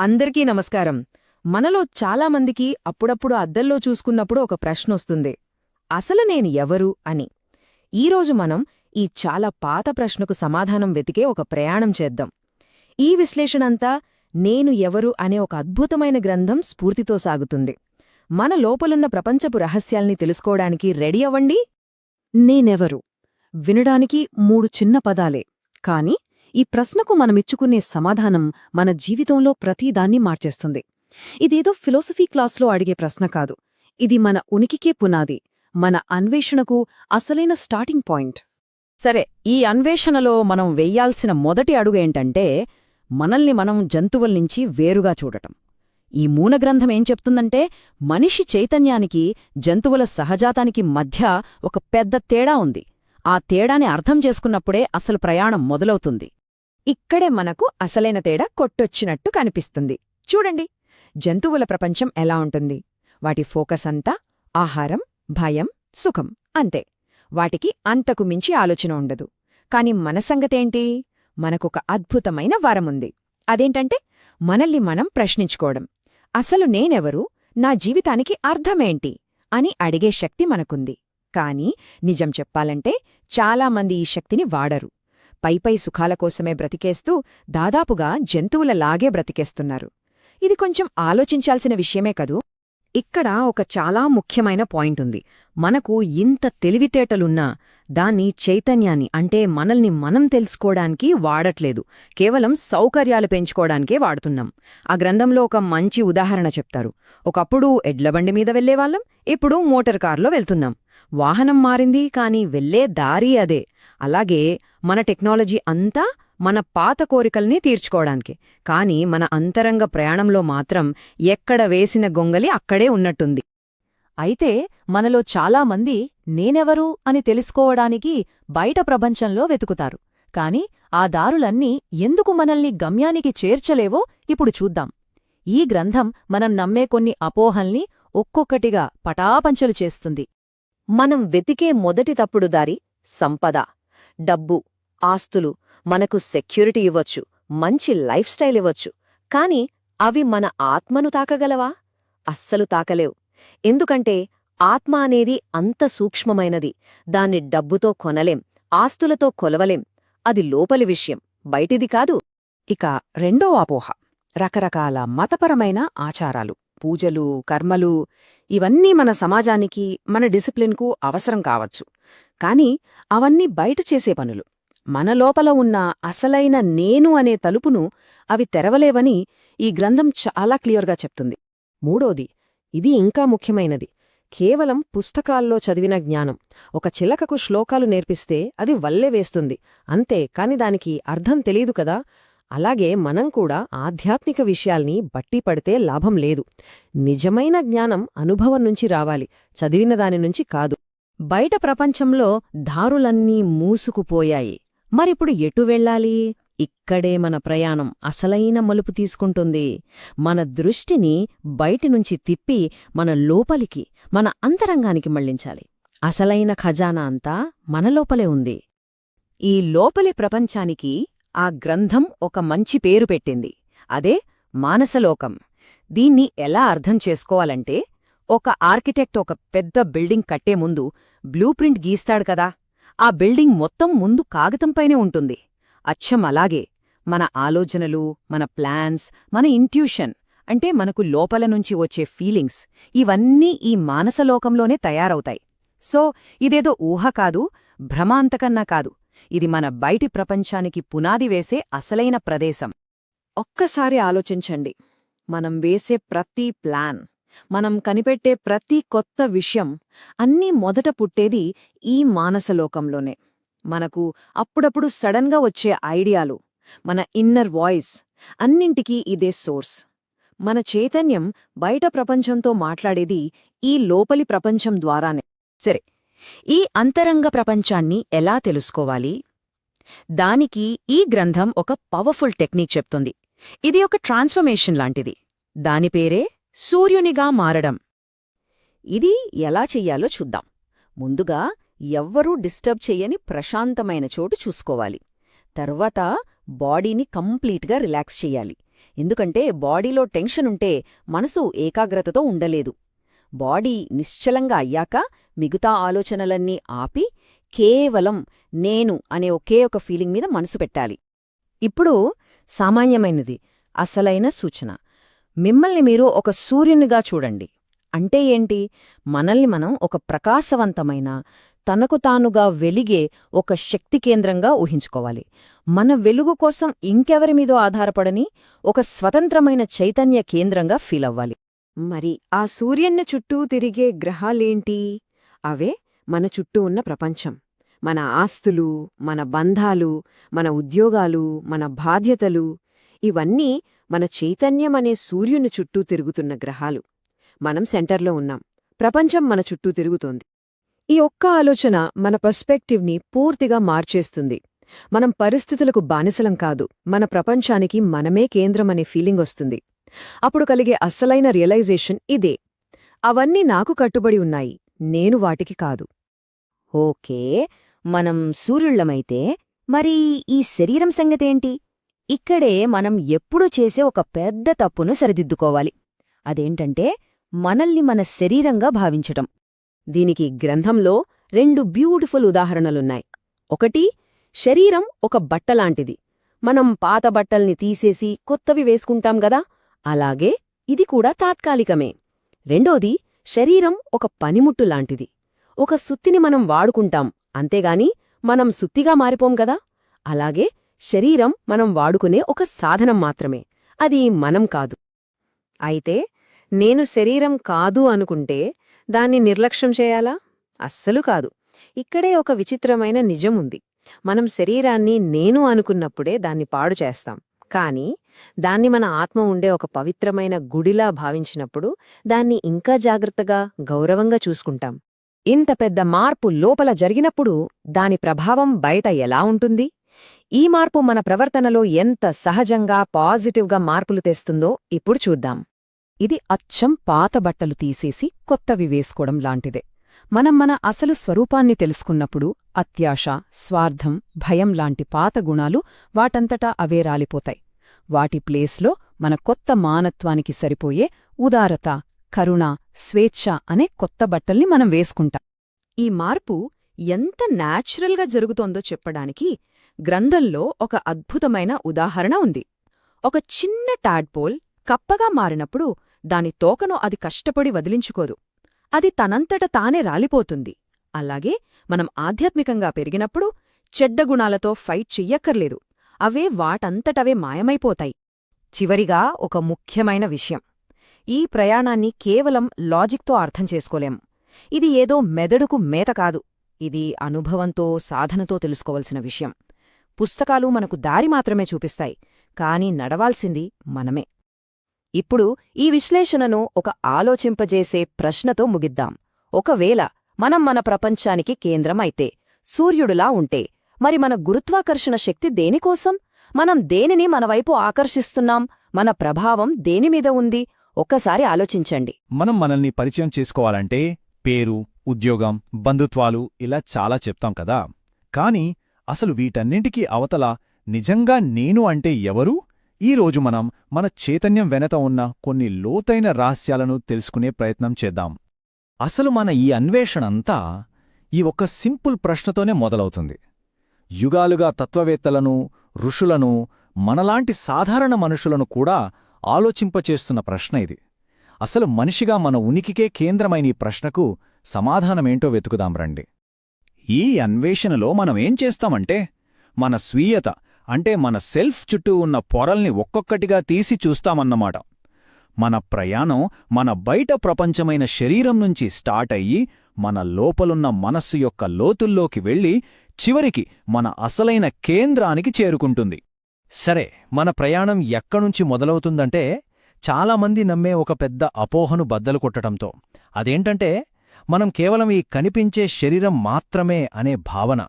అందరికీ నమస్కారం. మనలో చాలామందికి అప్పుడప్పుడు అద్దల్లో చూసుకున్నప్పుడు ఒక ప్రశ్నొస్తుంది. అసలు నేను ఎవరు అని. ఈరోజు మనం ఈ చాలా పాత ప్రశ్నకు సమాధానం వెతికే ఒక ప్రయాణం చేద్దాం. ఈ విశ్లేషణంతా నేను ఎవరు అనే ఒక అద్భుతమైన గ్రంథం స్ఫూర్తితో సాగుతుంది. మన లోపలున్న ప్రపంచపు రహస్యాల్ని తెలుసుకోవడానికి రెడీ అవ్వండి. నేనెవరు? వినడానికి మూడు చిన్న పదాలే. కాని ఈ ప్రశ్నకు మనమిచ్చుకునే సమాధానం మన జీవితంలో ప్రతిదాన్ని మార్చేస్తుంది. ఇదేదో ఫిలోసఫీ క్లాస్లో అడిగే ప్రశ్న కాదు. ఇది మన ఉనికికే పునాది మన అన్వేషణకు అసలైన స్టార్టింగ్ పాయింట్. సరే ఈ అన్వేషణలో మనం వెయ్యాల్సిన మొదటి అడుగు ఏంటంటే మనల్ని మనం జంతువుల్నించి వేరుగా చూడటం. ఈ మూలగ్రంథం ఏం చెప్తుందంటే మనిషి చైతన్యానికి జంతువుల సహజాతానికి మధ్య ఒక పెద్ద తేడా ఉంది. ఆ తేడాని అర్థం చేసుకున్నప్పుడే అసలు ప్రయాణం మొదలవుతుంది. ఇక్కడే మనకు అసలైన తేడా కొట్టొచ్చినట్టు కనిపిస్తుంది. చూడండి జంతువుల ప్రపంచం ఎలా ఉంటుంది? వాటి ఫోకస్ అంతా ఆహారం భయం సుఖం అంతే. వాటికి అంతకు మించి ఆలోచన ఉండదు. కాని మన సంగతేంటి? మనకొక అద్భుతమైన వరముంది అదేంటంటే మనల్ని మనం ప్రశ్నించుకోవడం. అసలు నేనెవరు? నా జీవితానికి అర్థమేంటి? అని అడిగే శక్తి మనకుంది. కాని నిజం చెప్పాలంటే చాలామంది ఈ శక్తిని వాడరు. పైపై సుఖాల కోసమే బ్రతికేస్తూ దాదాపుగా జంతువులలాగే బ్రతికేస్తున్నారు. ఇది కొంచెం ఆలోచించాల్సిన విషయమే కదూ? ఇక్కడ ఒక చాలా ముఖ్యమైన పాయింట్ ఉంది. మనకు ఇంత తెలివితేటలున్నా దాన్ని చైతన్యాన్ని అంటే మనల్ని మనం తెలుసుకోవడానికి వాడట్లేదు. కేవలం సౌకర్యాలు పెంచుకోవడానికే వాడుతున్నాం. ఆ గ్రంథంలో ఒక మంచి ఉదాహరణ చెప్తారు. ఒకప్పుడు ఎడ్లబండి మీద వెళ్ళేవాళ్ళం ఇప్పుడు మోటార్ కారులో వెళ్తున్నాం. వాహనం మారింది కాని వెళ్ళే దారి అదే. అలాగే మన టెక్నాలజీ అంతా మన పాత కోరికల్ని తీర్చుకోవడానికి. కాని మన అంతరంగ ప్రయాణంలో మాత్రం ఎక్కడ వేసిన గొంగలి అక్కడే ఉన్నట్టుంది. అయితే మనలో చాలామంది నేనెవరు అని తెలుసుకోవడానికి బయట ప్రపంచంలో వెతుకుతారు. కాని ఆ దారులన్నీ ఎందుకు మనల్ని గమ్యానికి చేర్చలేవో ఇప్పుడు చూద్దాం. ఈ గ్రంథం మనం నమ్మే కొన్ని అపోహల్ని ఒక్కొక్కటిగా పటాపంచలు చేస్తుంది. మనం వెతికే మొదటి తప్పుడు దారి సంపద డబ్బు ఆస్తులు మనకు సెక్యూరిటీ ఇవ్వొచ్చు మంచి లైఫ్ స్టైల్ ఇవ్వచ్చు. కాని అవి మన ఆత్మను తాకగలవా? అస్సలు తాకలేవు. ఎందుకంటే ఆత్మ అనేది అంత సూక్ష్మమైనది. దాన్ని డబ్బుతో కొనలేం ఆస్తులతో కొలవలేం. అది లోపలి విషయం బయటిది కాదు. ఇక రెండో అపోహ రకరకాల మతపరమైన ఆచారాలు పూజలు కర్మలు ఇవన్నీ మన సమాజానికి మన డిసిప్లిన్కు అవసరం కావచ్చు. కాని అవన్నీ బయట చేసే పనులు. మన లోపల ఉన్న అసలైన నేను అనే తలుపును అవి తెరవలేవని ఈ గ్రంథం చాలా క్లియర్గా చెప్తుంది. మూడోది ఇది ఇంకా ముఖ్యమైనది. కేవలం పుస్తకాల్లో చదివిన జ్ఞానం. ఒక చిలకకు శ్లోకాలు నేర్పిస్తే అది వల్లే వేస్తుంది. అంతే కాని దానికి అర్థం తెలీదు కదా. అలాగే మనం కూడా ఆధ్యాత్మిక విషయాల్ని బట్టి పడితే లాభం లేదు. నిజమైన జ్ఞానం అనుభవం నుంచి రావాలి. చదివిన దాని నుంచి కాదు. బయట ప్రపంచంలో దారులన్నీ మూసుకుపోయాయి. మరిప్పుడు ఎటు వెళ్ళాలి? ఇక్కడే మన ప్రయాణం అసలైన మలుపు తీసుకుంటుంది. మన దృష్టిని బయటినుంచి తిప్పి మన లోపలికి మన అంతరంగానికి మళ్ళించాలి అసలైన ఖజానా అంతా మన లోపలే ఉంది. ఈ లోపలి ప్రపంచానికి ఆ గ్రంథం ఒక మంచి పేరు పెట్టింది. అదే మానసలోకం. దీన్ని ఎలా అర్థం చేసుకోవాలంటే ఒక ఆర్కిటెక్ట్ ఒక పెద్ద బిల్డింగ్ కట్టే ముందు బ్లూప్రింట్ గీస్తాడు కదా. ఆ బిల్డింగ్ మొత్తం ముందు కాగితంపైనే ఉంటుంది. అచ్చం అలాగే మన ఆలోచనలు మన ప్లాన్స్ మన ఇంట్యూషన్ అంటే మనకు లోపల నుంచి వచ్చే ఫీలింగ్స్ ఇవన్నీ ఈ మానసలోకంలోనే తయారవుతాయి. సో ఇదేదో ఊహ కాదు భ్రమాంతకన్నా కాదు. ఇది మన బయటి ప్రపంచానికి పునాది వేసే అసలైన ప్రదేశం. ఒక్కసారి ఆలోచించండి. మనం వేసే ప్రతి ప్లాన్ మనం కనిపెట్టే ప్రతి కొత్త విషయం అన్నీ మొదట పుట్టేది ఈ మానసలోకంలోనే. మనకు అప్పుడప్పుడు సడన్గా వచ్చే ఐడియాలు మన ఇన్నర్ వాయిస్ అన్నింటికీ ఇదే సోర్స్. మన చైతన్యం బయట ప్రపంచంతో మాట్లాడేది ఈ లోపలి ప్రపంచం ద్వారానే. సరే ఈ అంతరంగ ప్రపంచాన్ని ఎలా తెలుసుకోవాలి? దానికి ఈ గ్రంథం ఒక పవర్ఫుల్ టెక్నిక్ చెప్తుంది. ఇది ఒక ట్రాన్స్ఫర్మేషన్ లాంటిది. దాని పేరే సూర్యునిగా మారడం. ఇది ఎలా చెయ్యాలో చూద్దాం. ముందుగా ఎవ్వరూ డిస్టర్బ్ చెయ్యని ప్రశాంతమైన చోటు చూసుకోవాలి. తర్వాత బాడీని కంప్లీట్గా రిలాక్స్ చెయ్యాలి. ఎందుకంటే బాడీలో టెన్షన్ ఉంటే మనసు ఏకాగ్రతతో ఉండలేదు. బాడీ నిశ్చలంగా అయ్యాక మిగతా ఆలోచనలన్నీ ఆపి కేవలం నేను అనే ఒకే ఒక ఫీలింగ్ మీద మనసు పెట్టాలి. ఇప్పుడు సామాన్యమైనది అసలైన సూచన. మిమ్మల్ని మీరు ఒక సూర్యునిగా చూడండి. అంటే ఏంటి? మనల్ని మనం ఒక ప్రకాశవంతమైన తనకు తానుగా వెలిగే ఒక శక్తి కేంద్రంగా ఊహించుకోవాలి. మన వెలుగు కోసం ఇంకెవరి మీదో ఆధారపడని ఒక స్వతంత్రమైన చైతన్య కేంద్రంగా ఫీలవ్వాలి మరి ఆ సూర్యన్ని చుట్టూ తిరిగే గ్రహాలేంటి? అవే మన చుట్టూ ఉన్న ప్రపంచం. మన ఆస్తులు మన బంధాలు మన ఉద్యోగాలు మన బాధ్యతలు ఇవన్నీ మన చైతన్యం అనే సూర్యుని చుట్టూ తిరుగుతున్న గ్రహాలు. మనం సెంటర్లో ఉన్నాం. ప్రపంచం మన చుట్టూ తిరుగుతోంది. ఈ ఒక్క ఆలోచన మన పర్స్పెక్టివ్ని పూర్తిగా మార్చేస్తుంది. మనం పరిస్థితులకు బానిసలం కాదు. మన ప్రపంచానికి మనమే కేంద్రమనే ఫీలింగ్ వస్తుంది. అప్పుడు కలిగే అస్సలైన రియలైజేషన్ ఇదే. అవన్నీ నాకు కట్టుబడి ఉన్నాయి. నేను వాటికి కాదు. ఓకే. మనం సూర్యుళ్ళమైతే మరి ఈ శరీరం సంగతేంటి? ఇక్కడే మనం ఎప్పుడూ చేసే ఒక పెద్ద తప్పును సరిదిద్దుకోవాలి. అదేంటంటే మనల్ని మన శరీరంగా భావించటం. దీనికి గ్రంథంలో రెండు బ్యూటిఫుల్ ఉదాహరణలున్నాయి. ఒకటి శరీరం ఒక బట్టలాంటిది. మనం పాత బట్టల్ని తీసేసి కొత్తవి వేసుకుంటాం గదా? అలాగే ఇది కూడా తాత్కాలికమే. రెండోది శరీరం ఒక పనిముట్టు లాంటిది ఒక సుత్తిని మనం వాడుకుంటాం అంతేగాని మనం సుత్తిగా మారిపోం గదా? అలాగే శరీరం మనం వాడుకునే ఒక సాధనం మాత్రమే. అది మనం కాదు. అయితే నేను శరీరం కాదు అనుకుంటే దాన్ని నిర్లక్ష్యం చేయాలా? అస్సలు కాదు. ఇక్కడే ఒక విచిత్రమైన నిజముంది మనం శరీరాన్ని నేను అనుకున్నప్పుడే దాన్ని పాడు చేస్తాం. కాని దాన్ని మన ఆత్మ ఉండే ఒక పవిత్రమైన గుడిలా భావించినప్పుడు దాన్ని ఇంకా జాగ్రత్తగా గౌరవంగా చూసుకుంటాం. ఇంత పెద్ద మార్పు లోపల జరిగినప్పుడు దాని ప్రభావం బయట ఎలా ఉంటుంది? ఈ మార్పు మన ప్రవర్తనలో ఎంత సహజంగా పాజిటివ్గా మార్పులు తెస్తుందో ఇప్పుడు చూద్దాం. ఇది అచ్చం పాత బట్టలు తీసేసి కొత్తవి వేసుకోవడం లాంటిదే. మనం మన అసలు స్వరూపాన్ని తెలుసుకున్నప్పుడు అత్యాశ స్వార్థం భయం లాంటి పాత గుణాలు వాటంతటా అవే రాలిపోతాయి. వాటి ప్లేస్లో మన కొత్త మానత్వానికి సరిపోయే ఉదారత కరుణ స్వేచ్ఛ అనే కొత్త బట్టల్ని మనం వేసుకుంటాం. ఈ మార్పు ఎంత న్యాచురల్గా జరుగుతోందో చెప్పడానికి గ్రంథంలో ఒక అద్భుతమైన ఉదాహరణ ఉంది. ఒక చిన్న టాడ్పోల్ కప్పగా మారినప్పుడు దాని తోకను అది కష్టపడి వదిలించుకోదు. అది తనంతట తానే రాలిపోతుంది. అలాగే మనం ఆధ్యాత్మికంగా పెరిగినప్పుడు చెడ్డగుణాలతో ఫైట్ చెయ్యక్కర్లేదు. అవే వాటంతటవే మాయమైపోతాయి. చివరిగా ఒక ముఖ్యమైన విషయం. ఈ ప్రయాణాన్ని కేవలం లాజిక్తో అర్థం చేసుకోలేం. ఇది ఏదో మెదడుకు మేత కాదు. ఇది అనుభవంతో సాధనతో తెలుసుకోవలసిన విషయం. పుస్తకాలు మనకు దారి మాత్రమే చూపిస్తాయి కాని నడవాల్సింది మనమే. ఇప్పుడు ఈ విశ్లేషణను ఒక ఆలోచింపజేసే ప్రశ్నతో ముగిద్దాం. ఒకవేళ మనం మన ప్రపంచానికి కేంద్రం అయితే సూర్యుడులా ఉంటే మరి మన గురుత్వాకర్షణ శక్తి దేనికోసం? మనం దేనిని మనవైపు ఆకర్షిస్తున్నాం? మన ప్రభావం దేనిమీద ఉంది? ఒక్కసారి ఆలోచించండి. మనం మనల్ని పరిచయం చేసుకోవాలంటే పేరు ఉద్యోగం బంధుత్వాలు ఇలా చాలా చెప్తాం కదా. కాని అసలు వీటన్నింటికీ అవతల నిజంగా నేను అంటే ఎవరు? ఈరోజు మనం మన చైతన్యం వెనత ఉన్న కొన్ని లోతైన రహస్యాలను తెలుసుకునే ప్రయత్నం చేద్దాం. అసలు మన ఈ అన్వేషణంతా ఈ ఒక్క సింపుల్ ప్రశ్నతోనే మొదలవుతుంది. యుగాలుగా తత్వవేత్తలను ఋషులను మనలాంటి సాధారణ మనుషులను కూడా ఆలోచింపచేస్తున్న ప్రశ్న ఇది. అసలు మనిషిగా మన ఉనికికే కేంద్రమైన ఈ ప్రశ్నకు సమాధానమేంటో వెతుకుదాం రండి. ఈ అన్వేషణలో మనమేం చేస్తామంటే మన స్వీయత అంటే మన సెల్ఫ్ చుట్టూ ఉన్న పొరల్ని ఒక్కొక్కటిగా తీసి చూస్తామన్నమాట. మన ప్రయాణం మన బయట ప్రపంచమైన శరీరం నుంచి స్టార్ట్ అయ్యి మన లోపలున్న మనస్సు యొక్క లోతుల్లోకి వెళ్ళి చివరికి మన అసలైన కేంద్రానికి చేరుకుంటుంది. సరే మన ప్రయాణం ఎక్కనుంచి మొదలవుతుందంటే చాలామంది నమ్మే ఒక పెద్ద అపోహను బద్దలు కొట్టడంతో. అదేంటంటే మనం కేవలం ఈ కనిపించే శరీరం మాత్రమే అనే భావన.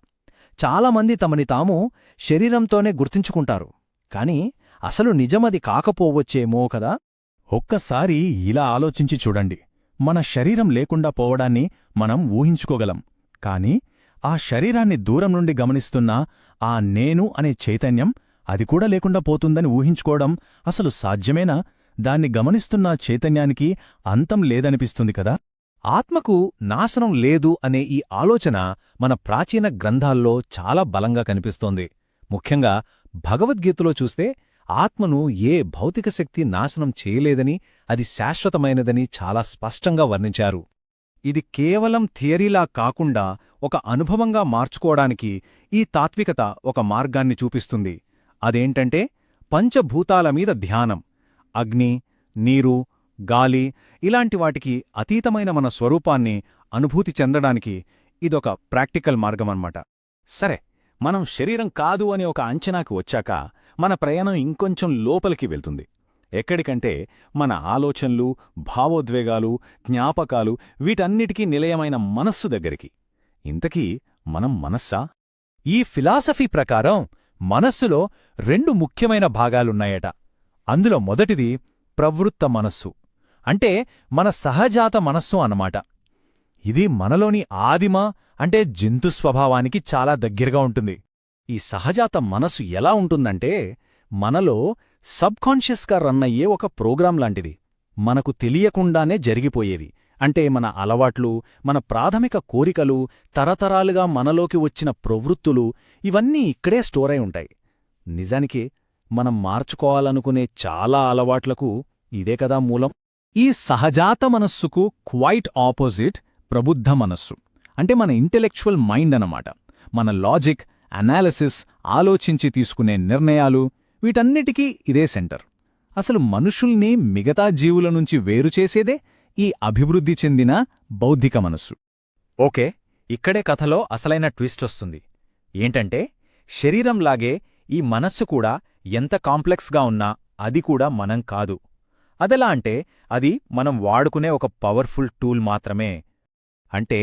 చాలామంది తమని తాము శరీరంతోనే గుర్తించుకుంటారు. కాని అసలు నిజమది కాకపోవచ్చేమో కదా? ఒక్కసారి ఇలా ఆలోచించి చూడండి. మన శరీరం లేకుండా పోవడాన్ని మనం ఊహించుకోగలం. కాని ఆ శరీరాన్ని దూరం నుండి గమనిస్తున్న ఆ నేను అనే చైతన్యం అది కూడా లేకుండా పోతుందని ఊహించుకోవడం అసలు సాధ్యమేనా? దాన్ని గమనిస్తున్న చైతన్యానికి అంతం లేదనిపిస్తుంది కదా? ఆత్మకు నాశనం లేదు అనే ఈ ఆలోచన మన ప్రాచీన గ్రంథాల్లో చాలా బలంగా కనిపిస్తోంది. ముఖ్యంగా భగవద్గీతలో చూస్తే ఆత్మను ఏ భౌతిక శక్తి నాశనం చేయలేదని అది శాశ్వతమైనదని చాలా స్పష్టంగా వర్ణించారు. ఇది కేవలం థియరీలా కాకుండా ఒక అనుభవంగా మార్చుకోవడానికి ఈ తాత్వికత ఒక మార్గాన్ని చూపిస్తుంది. అదేంటంటే పంచభూతాల మీద ధ్యానం. అగ్ని నీరు గాలి ఇలాంటి వాటికి అతీతమైన మన స్వరూపాన్ని అనుభూతి చెందడానికి ఇదొక ప్రాక్టికల్ మార్గమన్నమాట. సరే మనం శరీరం కాదు అని ఒక అంచనాకి వచ్చాక మన ప్రయాణం ఇంకొంచెం లోపలికి వెళ్తుంది. ఎక్కడికంటే మన ఆలోచనలు భావోద్వేగాలు జ్ఞాపకాలు వీటన్నిటికీ నిలయమైన మనస్సు దగ్గరికి. ఇంతకీ మనం మనస్సా? ఈ ఫిలాసఫీ ప్రకారం మనస్సులో రెండు ముఖ్యమైన భాగాలున్నాయట. అందులో మొదటిది ప్రవృత్త మనస్సు. అంటే మన సహజాత మనస్సు అన్నమాట. ఇది మనలోని ఆదిమ అంటే జంతు స్వభావానికి చాలా దగ్గరగా ఉంటుంది. ఈ సహజాత మనసు ఎలా ఉంటుందంటే మనలో సబ్కాన్షియస్గా రన్ అయ్యే ఒక ప్రోగ్రాం లాంటిది. మనకు తెలియకుండానే జరిగిపోయేవి. అంటే మన అలవాట్లు మన ప్రాథమిక కోరికలు తరతరాలుగా మనలోకి వచ్చిన ప్రవృత్తులు ఇవన్నీ ఇక్కడే స్టోర్ అయి ఉంటాయి. నిజానికి మనం మార్చుకోవాలనుకునే చాలా అలవాట్లకు ఇదే కదా మూలం. ఈ సహజాత మనస్సుకు క్వైట్ ఆపోజిట్ ప్రబుద్ధ మనస్సు. అంటే మన ఇంటెలెక్చువల్ మైండ్ అన్నమాట. మన లాజిక్ అనాలిసిస్ ఆలోచించి తీసుకునే నిర్ణయాలు వీటన్నిటికీ ఇదే సెంటర్. అసలు మనుషుల్ని మిగతా జీవుల నుంచి వేరుచేసేదే ఈ అభివృద్ధి చెందిన బౌద్ధిక మనస్సు. ఓకే ఇక్కడే కథలో అసలైన ట్విస్ట్ వస్తుంది. ఏంటంటే శరీరంలాగే ఈ మనస్సు కూడా ఎంత కాంప్లెక్స్గా ఉన్నా అది కూడా మనం కాదు. అదెలా అంటే అది మనం వాడుకునే ఒక పవర్ఫుల్ టూల్ మాత్రమే. అంటే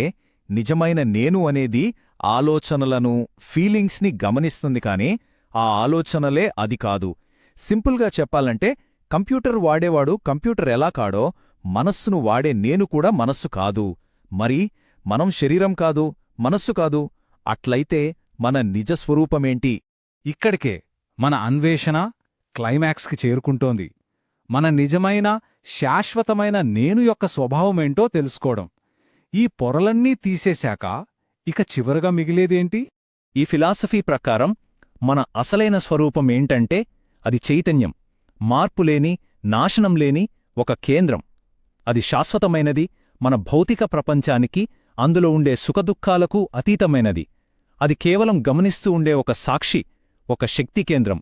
నిజమైన నేను అనేది ఆలోచనలను ఫీలింగ్స్ని గమనిస్తుంది కానీ ఆ ఆలోచనలే అది కాదు. సింపుల్గా చెప్పాలంటే కంప్యూటర్ వాడేవాడు కంప్యూటర్ ఎలా కాడో మనస్సును వాడే నేను కూడా మనస్సు కాదు. మరి మనం శరీరం కాదు మనస్సు కాదు అట్లయితే మన నిజస్వరూపమేంటి? ఇక్కడికే మన అన్వేషణ క్లైమాక్స్కి చేరుకుంటోంది. మన నిజమైన శాశ్వతమైన నేను యొక్క స్వభావమేంటో తెలుసుకోవడం. ఈ పొరలన్నీ తీసేశాక ఇక చివరగా మిగిలేదేంటి? ఈ ఫిలాసఫీ ప్రకారం మన అసలైన స్వరూపమేంటంటే అది చైతన్యం మార్పులేని నాశనం లేని ఒక కేంద్రం. అది శాశ్వతమైనది మన భౌతిక ప్రపంచానికి అందులో ఉండే సుఖదుఖాలకు అతీతమైనది. అది కేవలం గమనిస్తూ ఉండే ఒక సాక్షి ఒక శక్తి కేంద్రం.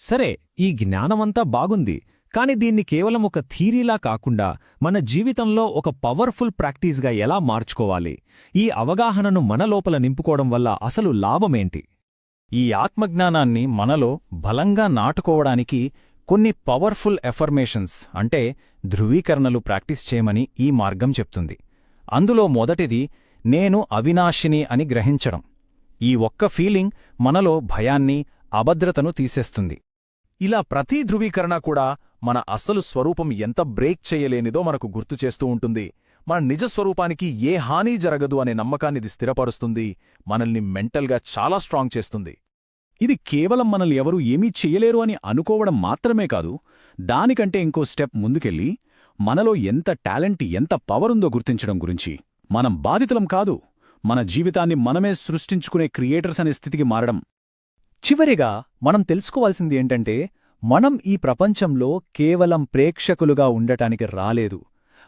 సరే ఈ జ్ఞానమంతా బాగుంది. కాని దీన్ని కేవలం ఒక థీరీలా కాకుండా మన జీవితంలో ఒక పవర్ఫుల్ ప్రాక్టీస్గా ఎలా మార్చుకోవాలి? ఈ అవగాహనను మన లోపల నింపుకోవడం వల్ల అసలు లాభమేంటి? ఈ ఆత్మజ్ఞానాన్ని మనలో బలంగా నాటుకోవడానికి కొన్ని పవర్ఫుల్ ఎఫర్మేషన్స్ అంటే ధృవీకరణలు ప్రాక్టీస్ చేయమని ఈ మార్గం చెప్తుంది. అందులో మొదటిది నేను అవినాశిని అని గ్రహించడం. ఈ ఒక్క ఫీలింగ్ మనలో భయాన్ని అభద్రతను తీసేస్తుంది. ఇలా ప్రతి ధృవీకరణ కూడా మన అసలు స్వరూపం ఎంత బ్రేక్ చేయలేనిదో మనకు గుర్తు చేస్తూ ఉంటుంది. మన నిజ స్వరూపానికి ఏ హాని జరగదు అనే నమ్మకాన్నిది స్థిరపరుస్తుంది. మనల్ని మెంటల్గా చాలా స్ట్రాంగ్ చేస్తుంది. ఇది కేవలం మనల్ని ఎవరూ ఏమీ చెయ్యలేరు అని అనుకోవడం మాత్రమే కాదు. దానికంటే ఇంకో స్టెప్ ముందుకెళ్ళి మనలో ఎంత టాలెంట్ ఎంత పవరుందో గుర్తించడం గురించి. మనం బాధితులం కాదు. మన జీవితాన్ని మనమే సృష్టించుకునే క్రియేటర్స్ అనే స్థితికి మారడం. చివరిగా మనం తెలుసుకోవాల్సింది ఏంటంటే మనం ఈ ప్రపంచంలో కేవలం ప్రేక్షకులుగా ఉండటానికి రాలేదు.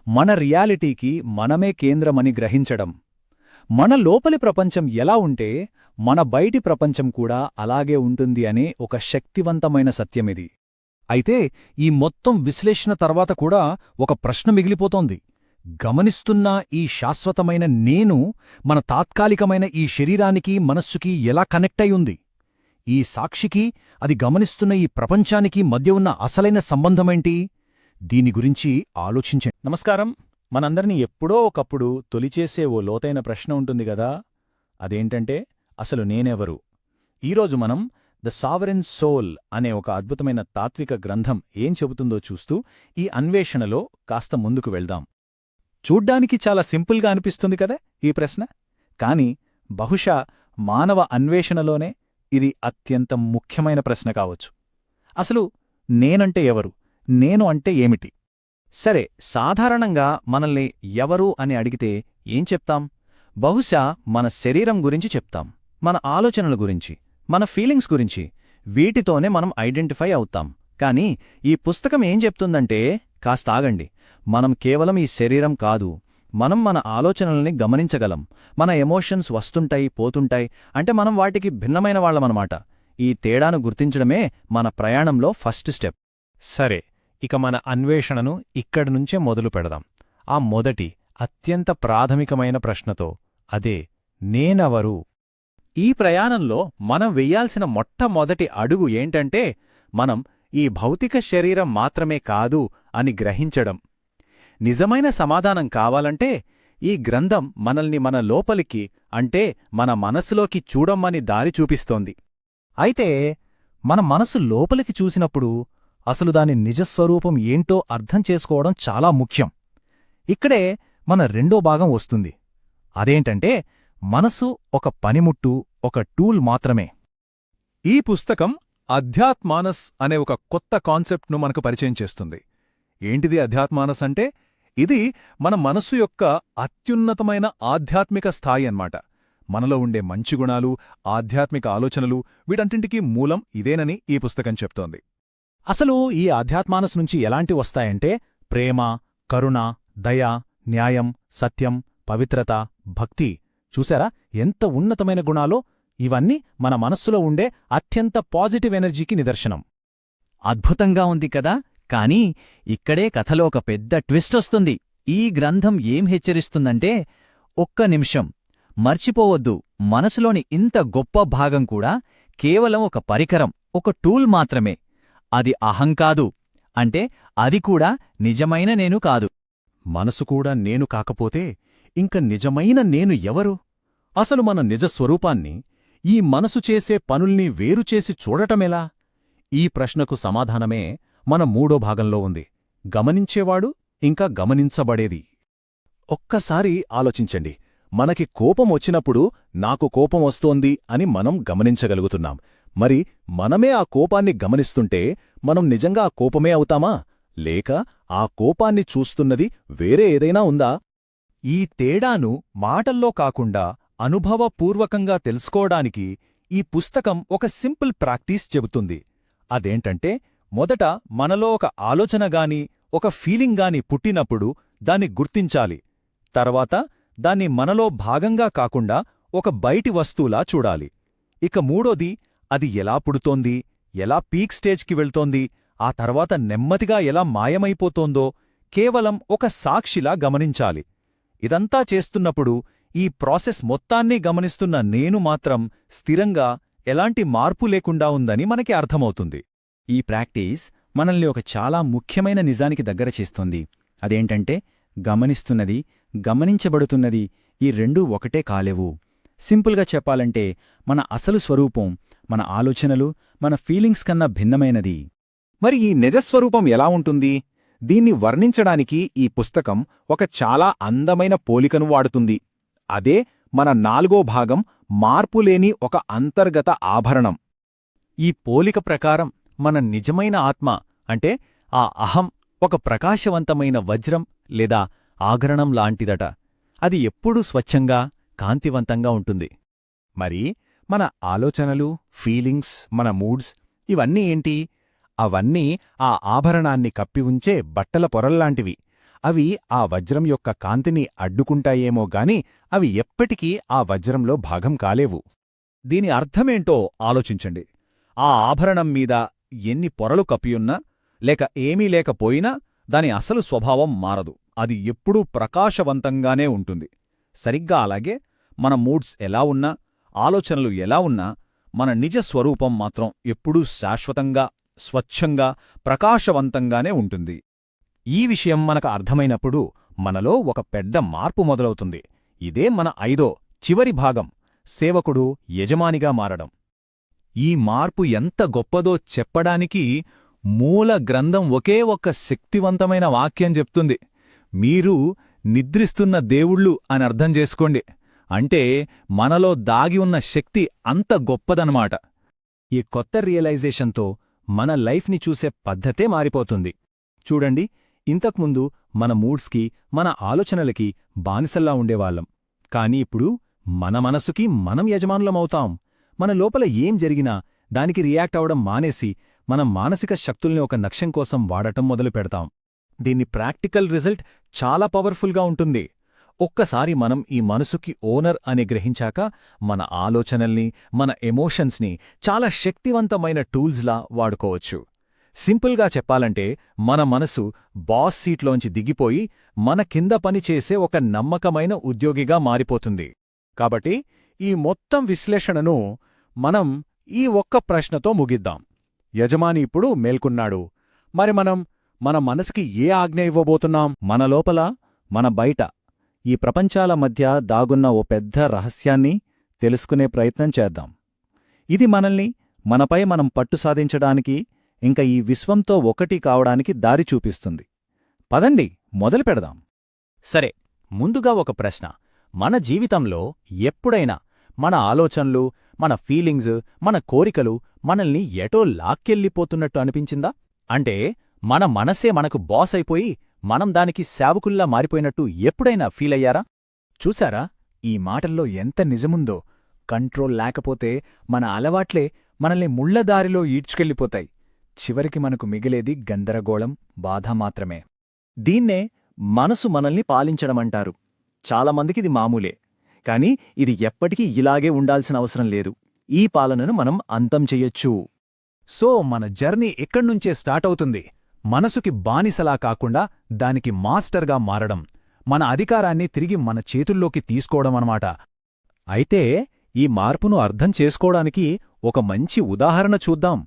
మన రియాలిటీకి మనమే కేంద్రమని గ్రహించడం. మన లోపలి ప్రపంచం ఎలా ఉంటే మన బయటి ప్రపంచం కూడా అలాగే ఉంటుంది అనే ఒక శక్తివంతమైన సత్యమిది. అయితే ఈ మొత్తం విశ్లేషణ తర్వాత కూడా ఒక ప్రశ్న మిగిలిపోతోంది. గమనిస్తున్న ఈ శాశ్వతమైన నేను మన తాత్కాలికమైన ఈ శరీరానికి మనస్సుకి ఎలా కనెక్ట్ అయి ఉంది? ఈ సాక్షికి అది గమనిస్తున్న ఈ ప్రపంచానికి మధ్య ఉన్న అసలైన సంబంధమేంటి? దీని గురించి ఆలోచించండి. నమస్కారం. మనందరినీ ఎప్పుడో ఒకప్పుడు తొలిచేసే ఓ లోతైన ప్రశ్న ఉంటుంది గదా. అదేంటంటే అసలు నేనెవరు? ఈరోజు మనం ద సావరెన్ సోల్ అనే ఒక అద్భుతమైన తాత్విక గ్రంథం ఏం చెబుతుందో చూస్తూ ఈ అన్వేషణలో కాస్త ముందుకు వెళ్దాం. చూడ్డానికి చాలా సింపుల్గా అనిపిస్తుంది కదా ఈ ప్రశ్న. కాని బహుశా మానవ అన్వేషణలోనే ఇది అత్యంత ముఖ్యమైన ప్రశ్న కావచ్చు. అసలు నేనంటే ఎవరు? నేను అంటే ఏమిటి? సరే సాధారణంగా మనల్ని ఎవరు అని అడిగితే ఏం చెప్తాం? బహుశా మన శరీరం గురించి చెప్తాం. మన ఆలోచనల గురించి మన ఫీలింగ్స్ గురించి వీటితోనే మనం ఐడెంటిఫై అవుతాం. కానీ ఈ పుస్తకం ఏం చెప్తుందంటే కాస్త ఆగండి. మనం కేవలం ఈ శరీరం కాదు మనం మన ఆలోచనల్ని గమనించగలం. మన ఎమోషన్స్ వస్తుంటాయి పోతుంటాయి అంటే మనం వాటికి భిన్నమైన వాళ్ళమనమాట. ఈ తేడాను గుర్తించడమే మన ప్రయాణంలో ఫస్ట్ స్టెప్. సరే ఇక మన అన్వేషణను ఇక్కడి నుంచే మొదలు పెడదాం. ఆ మొదటి అత్యంత ప్రాథమికమైన ప్రశ్నతో అదే నేనవరు? ఈ ప్రయాణంలో మనం వెయ్యాల్సిన మొట్టమొదటి అడుగు ఏంటంటే మనం ఈ భౌతిక శరీరం మాత్రమే కాదు అని గ్రహించడం. నిజమైన సమాధానం కావాలంటే ఈ గ్రంథం మనల్ని మన లోపలికి అంటే మన మనసులోకి చూడమ్మని దారి చూపిస్తోంది. అయితే మన మనసు లోపలికి చూసినప్పుడు అసలు దాని నిజస్వరూపం ఏంటో అర్థం చేసుకోవడం చాలా ముఖ్యం. ఇక్కడే మన రెండో భాగం వస్తుంది. అదేంటంటే మనసు ఒక పనిముట్టు ఒక టూల్ మాత్రమే. ఈ పుస్తకం అధ్యాత్మానస్ అనే ఒక కొత్త కాన్సెప్ట్ను మనకు పరిచయం చేస్తుంది. ఏంటిది అధ్యాత్మానస్ అంటే? ఇది మన మనస్సు యొక్క అత్యున్నతమైన ఆధ్యాత్మిక స్థాయి అన్నమాట. మనలో ఉండే మంచి గుణాలు ఆధ్యాత్మిక ఆలోచనలు వీటంటింటికీ మూలం ఇదేనని ఈ పుస్తకం చెప్తోంది. అసలు ఈ ఆధ్యాత్మానస్ నుంచి ఎలాంటి వస్తాయంటే ప్రేమ కరుణ దయ న్యాయం సత్యం పవిత్రత భక్తి. చూసారా? ఎంత ఉన్నతమైన గుణాలో ఇవన్నీ మన మనస్సులో ఉండే అత్యంత పాజిటివ్ ఎనర్జీకి నిదర్శనం. అద్భుతంగా ఉంది కదా? కానీ ఇక్కడే కథలో ఒక పెద్ద ట్విస్ట్ వస్తుంది. ఈ గ్రంథం ఏం హెచ్చరిస్తుందంటే ఒక్క నిమిషం. మర్చిపోవద్దు. మనసులోని ఇంత గొప్ప భాగం కూడా కేవలం ఒక పరికరం ఒక టూల్ మాత్రమే. అది అహం కాదు. అంటే అది కూడా నిజమైన నేను కాదు. మనసు కూడా నేను కాకపోతే ఇంక నిజమైన నేను ఎవరు? అసలు మన నిజ స్వరూపాన్ని ఈ మనసు చేసే పనుల్ని వేరుచేసి చూడటమెలా ఈ ప్రశ్నకు సమాధానమే మన మూడో భాగంలో ఉంది. గమనించేవాడు ఇంకా గమనించబడేది. ఒక్కసారి ఆలోచించండి. మనకి కోపం వచ్చినప్పుడు నాకు కోపం వస్తోంది అని మనం గమనించగలుగుతున్నాం. మరి మనమే ఆ కోపాన్ని గమనిస్తుంటే మనం నిజంగా ఆ కోపమే అవుతామా? లేక ఆ కోపాన్ని చూస్తున్నది వేరే ఏదైనా ఉందా? ఈ తేడాను మాటల్లో కాకుండా అనుభవపూర్వకంగా తెలుసుకోవడానికి ఈ పుస్తకం ఒక సింపుల్ ప్రాక్టీస్ చెబుతుంది. అదేంటంటే మొదట మనలో ఒక ఆలోచనగాని ఒక ఫీలింగ్గాని పుట్టినప్పుడు దాన్ని గుర్తించాలి. తర్వాత దాన్ని మనలో భాగంగా కాకుండా ఒక బయటి వస్తువులా చూడాలి. ఇక మూడోది అది ఎలా పుడుతోంది ఎలా పీక్ స్టేజ్కి వెళ్తోంది ఆ తర్వాత నెమ్మదిగా ఎలా మాయమైపోతోందో కేవలం ఒక సాక్షిలా గమనించాలి. ఇదంతా చేస్తున్నప్పుడు ఈ ప్రాసెస్ మొత్తాన్ని గమనిస్తున్న నేను మాత్రం స్థిరంగా ఎలాంటి మార్పు లేకుండా ఉందని మనకి అర్థమవుతుంది. ఈ ప్రాక్టీస్ మనల్ని ఒక చాలా ముఖ్యమైన నిజానికి దగ్గర చేస్తోంది. అదేంటంటే గమనిస్తున్నది గమనించబడుతున్నది ఈ రెండూ ఒకటే కాలేవు. సింపుల్గా చెప్పాలంటే మన అసలు స్వరూపం మన ఆలోచనలు మన ఫీలింగ్స్ కన్నా భిన్నమైనది. మరి ఈ నిజస్వరూపం ఎలా ఉంటుంది? దీన్ని వర్ణించడానికి ఈ పుస్తకం ఒక చాలా అందమైన పోలికను వాడుతుంది. అదే మన నాలుగో భాగం మార్పులేని ఒక అంతర్గత ఆభరణం. ఈ పోలిక ప్రకారం మన నిజమైన ఆత్మ అంటే ఆ అహం ఒక ప్రకాశవంతమైన వజ్రం లేదా ఆభరణం లాంటిదట. అది ఎప్పుడూ స్వచ్ఛంగా కాంతివంతంగా ఉంటుంది. మరి మన ఆలోచనలు ఫీలింగ్స్ మన మూడ్స్ ఇవన్నీ ఏంటి? అవన్నీ ఆ ఆభరణాన్ని కప్పి ఉంచే బట్టల పొరల్లాంటివి అవి ఆ వజ్రం యొక్క కాంతిని అడ్డుకుంటాయేమో గాని అవి ఎప్పటికీ ఆ వజ్రంలో భాగం కాలేవు. దీని అర్థమేంటో ఆలోచించండి. ఆ ఆభరణం మీద ఎన్ని పొరలు కప్పియున్నా లేక ఏమీ లేకపోయినా దాని అసలు స్వభావం మారదు. అది ఎప్పుడూ ప్రకాశవంతంగానే ఉంటుంది. సరిగ్గా అలాగే మన మూడ్స్ ఎలా ఉన్నా ఆలోచనలు ఎలా ఉన్నా మన నిజ స్వరూపం మాత్రం ఎప్పుడూ శాశ్వతంగా స్వచ్ఛంగా ప్రకాశవంతంగానే ఉంటుంది. ఈ విషయం మనకు అర్థమైనప్పుడు మనలో ఒక పెద్ద మార్పు మొదలవుతుంది. ఇదే మన ఐదో చివరి భాగం సేవకుడు యజమానిగా మారడం. ఈ మార్పు ఎంత గొప్పదో చెప్పడానికి మూల గ్రంథం ఒకే ఒక్క శక్తివంతమైన వాక్యం చెప్తుంది. మీరు నిద్రిస్తున్న దేవుళ్ళు అని అర్థం చేసుకోండి. అంటే మనలో దాగి ఉన్న శక్తి అంత గొప్పదనమాట. ఈ కొత్త రియలైజేషన్తో మన లైఫ్ని చూసే పద్ధతే మారిపోతుంది. చూడండి ఇంతకుముందు మన మూడ్స్కి మన ఆలోచనలకి బానిసల్లా ఉండేవాళ్ళం. కాని ఇప్పుడు మన మనసుకి మనం యజమానులమవుతాం. మన లోపల ఏం జరిగినా దానికి రియాక్ట్ అవడం మానేసి మన మానసిక శక్తుల్ని ఒక లక్ష్యం కోసం వాడటం మొదలు పెడతాం. దీని ప్రాక్టికల్ రిజల్ట్ చాలా పవర్ఫుల్గా ఉంటుంది. ఒక్కసారి మనం ఈ మనసుకి ఓనర్ అని గ్రహించాక మన ఆలోచనల్ని మన ఎమోషన్స్ని చాలా శక్తివంతమైన టూల్స్లా వాడుకోవచ్చు. సింపుల్గా చెప్పాలంటే మన మనసు బాస్ సీట్లోంచి దిగిపోయి మన కింద పనిచేసే ఒక నమ్మకమైన ఉద్యోగిగా మారిపోతుంది. కాబట్టి ఈ మొత్తం విశ్లేషణను మనం ఈ ఒక్క ప్రశ్నతో ముగిద్దాం. యజమాని ఇప్పుడు మేల్కొన్నాడు. మరి మనం మన మనసుకి ఏ ఆజ్ఞ ఇవ్వబోతున్నాం? మన లోపల మన బయట. ఈ ప్రపంచాల మధ్య దాగున్న ఓ పెద్ద రహస్యాన్ని తెలుసుకునే ప్రయత్నం చేద్దాం. ఇది మనల్ని మనపై మనం పట్టు సాధించడానికి ఇంకా ఈ విశ్వంతో ఒకటి కావడానికి దారి చూపిస్తుంది. పదండి మొదలు పెడదాం. సరే ముందుగా ఒక ప్రశ్న. మన జీవితంలో ఎప్పుడైనా మన ఆలోచనలు మన ఫీలింగ్స్ మన కోరికలు మనల్ని ఎటో లాక్కెళ్ళిపోతున్నట్టు అనిపించిందా? అంటే మన మనసే మనకు బాస్ అయిపోయి మనం దానికి సేవకుల్లా మారిపోయినట్టు ఎప్పుడైనా ఫీలయ్యారా చూసారా ఈ మాటల్లో ఎంత నిజముందో. కంట్రోల్ లేకపోతే మన అలవాట్లే మనల్ని ముళ్ళదారిలో ఈడ్చుకెళ్ళిపోతాయి. చివరికి మనకు మిగిలేది గందరగోళం బాధ మాత్రమే. దీన్నే మనసు మనల్ని పాలించడమంటారు. చాలామందికిది మామూలే. కాని ఇది ఎప్పటికీ ఇలాగే ఉండాల్సిన అవసరం లేదు. ఈ పాలనను మనం అంతం చెయ్యొచ్చు సో మన జర్నీ ఎక్కడ్నుంచే స్టార్ట్ అవుతుంది? మనసుకి బానిసలా కాకుండా దానికి మాస్టర్గా మారడం మన అధికారాన్ని తిరిగి మన చేతుల్లోకి తీసుకోవడం అయితే ఈ మార్పును అర్థం చేసుకోవడానికి ఒక మంచి ఉదాహరణ చూద్దాం.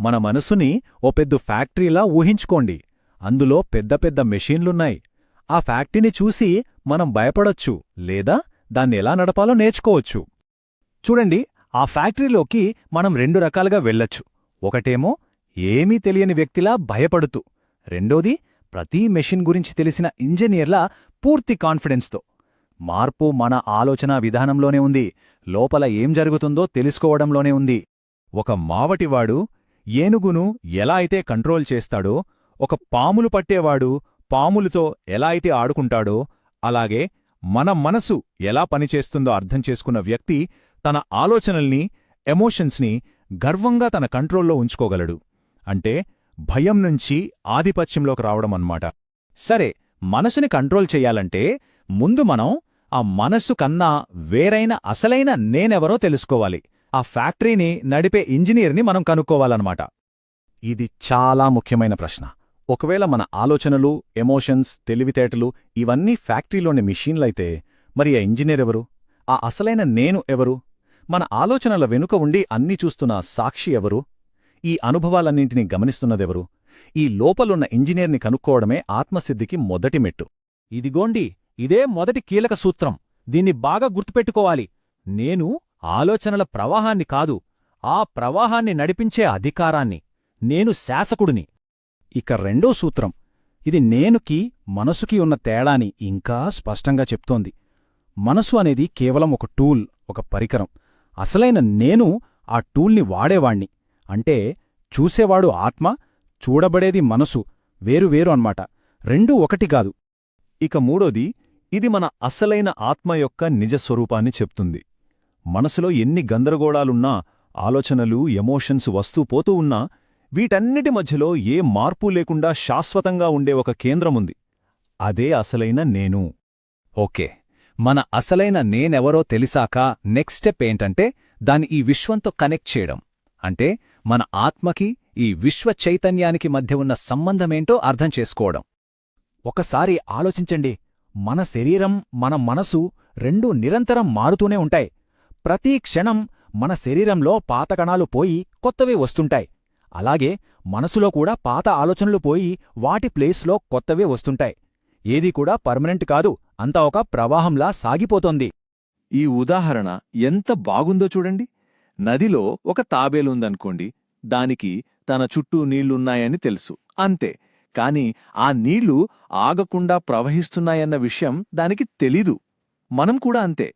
మన మనసుని ఓ పెద్ద ఫ్యాక్టరీలా ఊహించుకోండి. అందులో పెద్ద పెద్ద మెషీన్లున్నాయి. ఆ ఫ్యాక్టరీని చూసి మనం భయపడొచ్చు లేదా? దాన్ని ఎలా నడపాలో నేర్చుకోవచ్చు. చూడండి ఆ ఫ్యాక్టరీలోకి మనం రెండు రకాలుగా వెళ్ళొచ్చు. ఒకటేమో ఏమీ తెలియని వ్యక్తిలా భయపడుతూ. రెండోది ప్రతి మెషిన్ గురించి తెలిసిన ఇంజనీర్లా పూర్తి కాన్ఫిడెన్స్తో. మార్పు మన ఆలోచనా విధానంలోనే ఉంది. లోపల ఏం జరుగుతుందో తెలుసుకోవడంలోనే ఉంది. ఒక మావటివాడు ఏనుగును ఎలా అయితే కంట్రోల్ చేస్తాడో ఒక పాములు పట్టేవాడు పాములతో ఎలా అయితే ఆడుకుంటాడో అలాగే మన మనసు ఎలా పనిచేస్తుందో అర్థం చేసుకున్న వ్యక్తి తన ఆలోచనల్ని ఎమోషన్స్ని గర్వంగా తన కంట్రోల్లో ఉంచుకోగలడు. అంటే భయం నుంచి ఆధిపత్యంలోకి రావడమన్నమాట సరే మనసుని కంట్రోల్ చెయ్యాలంటే ముందు మనం ఆ మనస్సు కన్నా వేరైన అసలైన నేనెవరో తెలుసుకోవాలి. ఆ ఫ్యాక్టరీని నడిపే ఇంజనీర్ని మనం కనుక్కోవాలన్నమాట. ఇది చాలా ముఖ్యమైన ప్రశ్న. ఒకవేళ మన ఆలోచనలు ఎమోషన్స్ తెలివితేటలు ఇవన్నీ ఫ్యాక్టరీలోని మిషన్లైతే మరి ఆ ఇంజనీర్ ఎవరు? ఆ అసలైన నేను ఎవరు? మన ఆలోచనల వెనుక ఉండి అన్నీ చూస్తున్న సాక్షి ఎవరు? ఈ అనుభవాలన్నింటినీ గమనిస్తున్నదెవరు? ఈ లోపలున్న ఇంజనీర్ని కనుక్కోవడమే ఆత్మసిద్ధికి మొదటి మెట్టు. ఇదిగోండి ఇదే మొదటి కీలక సూత్రం. దీన్ని బాగా గుర్తుపెట్టుకోవాలి. నేను ఆలోచనల ప్రవాహాన్ని కాదు ఆ ప్రవాహాన్ని నడిపించే అధికారాన్ని. నేను శాసకుడిని. ఇక రెండో సూత్రం. ఇది నేనుకి మనసుకి ఉన్న తేడాని ఇంకా స్పష్టంగా చెప్తోంది. మనసు అనేది కేవలం ఒక టూల్ ఒక పరికరం. అసలైన నేను ఆ టూల్ని వాడేవాణ్ణి. అంటే చూసేవాడు ఆత్మ చూడబడేది మనసు వేరువేరు అన్మాట రెండూ ఒకటి కాదు. ఇక మూడోది ఇది మన అసలైన ఆత్మ యొక్క నిజస్వరూపాన్ని చెప్తుంది. మనసులో ఎన్ని గందరగోళాలున్నా ఆలోచనలు ఎమోషన్స్ వస్తూ పోతూ ఉన్నా వీటన్నిటి మధ్యలో ఏ మార్పు లేకుండా శాశ్వతంగా ఉండే ఒక కేంద్రముంది. అదే అసలైన నేను. ఓకే. మన అసలైన నేనెవరో తెలిసాక నెక్స్ట్ స్టెప్ ఏంటంటే దాన్ని ఈ విశ్వంతో కనెక్ట్ చేయడం. అంటే మన ఆత్మకి ఈ విశ్వ చైతన్యానికి మధ్య ఉన్న సంబంధమేంటో అర్థం చేసుకోవడం. ఒకసారి ఆలోచించండి. మన శరీరం మన మనసు రెండూ నిరంతరం మారుతూనే ఉంటాయి. ప్రతి క్షణం మన శరీరంలో పాత కణాలు పోయి కొత్తవి వస్తుంటాయి. అలాగే మనసులో కూడా పాత ఆలోచనలు పోయి వాటి ప్లేస్లో కొత్తవే వస్తుంటాయి. ఏదీ కూడా పర్మనెంట్ కాదు అంతా ఒక ప్రవాహంలా సాగిపోతోంది. ఈ ఉదాహరణ ఎంత బాగుందో చూడండి. నదిలో ఒక తాబేలుందనుకోండి దానికి తన చుట్టూ నీళ్ళున్నాయని తెలుసు అంతే. కాని ఆ నీళ్ళు ఆగకుండా ప్రవహిస్తున్నాయన్న విషయం దానికి తెలీదు. మనం కూడా అంతే.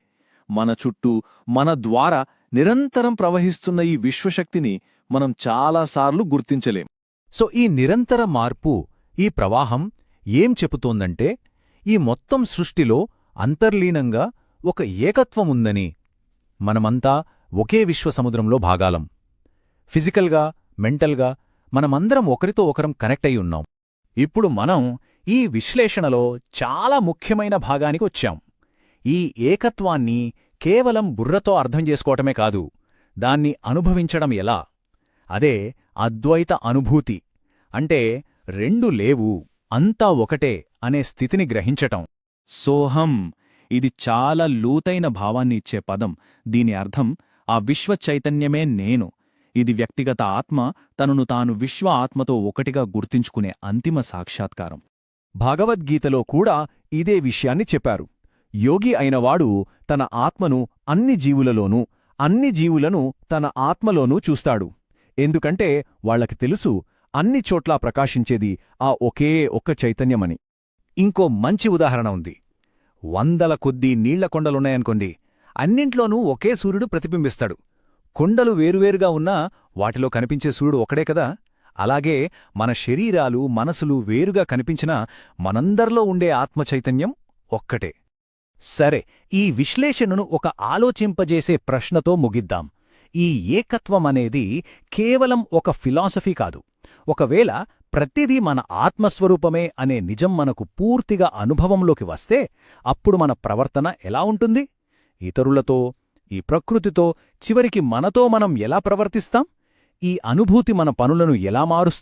మన చుట్టూ మన ద్వారా నిరంతరం ప్రవహిస్తున్న ఈ విశ్వశక్తిని మనం చాలాసార్లు గుర్తించలేం. సో ఈ నిరంతర మార్పు ఈ ప్రవాహం ఏం చెబుతోందంటే ఈ మొత్తం సృష్టిలో అంతర్లీనంగా ఒక ఏకత్వం ఉందని. మనమంతా ఒకే విశ్వసముద్రంలో భాగాలం. ఫిజికల్గా మెంటల్గా మనమందరం ఒకరితో ఒకరం కనెక్ట్ అయి ఉన్నాం. ఇప్పుడు మనం ఈ విశ్లేషణలో చాలా ముఖ్యమైన భాగానికి వచ్చాం. ఈ ఏకత్వాన్ని కేవలం బుర్రతో అర్థం చేసుకోవటమే కాదు దాన్ని అనుభవించడం ఎలా? అదే అద్వైత అనుభూతి. అంటే రెండు లేవు అంతా ఒకటే అనే స్థితిని గ్రహించటం. సోహం ఇది చాలా లోతైన భావాన్ని ఇచ్చే పదం. దీని అర్థం ఆ విశ్వ చైతన్యమే నేను. ఇది వ్యక్తిగత ఆత్మ తనను తాను విశ్వ ఆత్మతో ఒకటిగా గుర్తించుకునే అంతిమ సాక్షాత్కారం. భగవద్గీతలో కూడా ఇదే విషయాన్ని చెప్పారు. యోగి అయినవాడు తన ఆత్మను అన్ని జీవులలోనూ అన్ని జీవులను తన ఆత్మలోనూ చూస్తాడు. ఎందుకంటే వాళ్ళకి తెలుసు అన్ని చోట్లా ప్రకాశించేది ఆ ఒకే ఒక్క చైతన్యమని. ఇంకో మంచి ఉదాహరణ ఉంది. వందల కొద్దీ నీళ్ళ కొండలున్నాయనుకోండి అన్నింట్లోనూ ఒకే సూర్యుడు ప్రతిబింబిస్తాడు. కొండలు వేరువేరుగా ఉన్నా వాటిలో కనిపించే సూర్యుడు ఒకడే కదా? అలాగే మన శరీరాలు మనసులు వేరుగా కనిపించినా మనందర్లో ఉండే ఆత్మచైతన్యం ఒక్కటే. సరే ఈ విశ్లేషణను ఒక ఆలోచింపజేసే ప్రశ్నతో ముగిద్దాం. ఈ ఏకత్వం అనేది కేవలం ఒక ఫిలాసఫీ కాదు. ఒకవేళ ప్రతిదీ మన ఆత్మస్వరూపమే అనే నిజం మనకు పూర్తిగా అనుభవంలోకి వస్తే అప్పుడు మన ప్రవర్తన ఎలా ఉంటుంది? ఇతరులతో ఈ ప్రకృతితో చివరికి మనతో మనం ఎలా ప్రవర్తిస్తాం? ఈ అనుభూతి మన పనులను ఎలా మారుస్తుంది?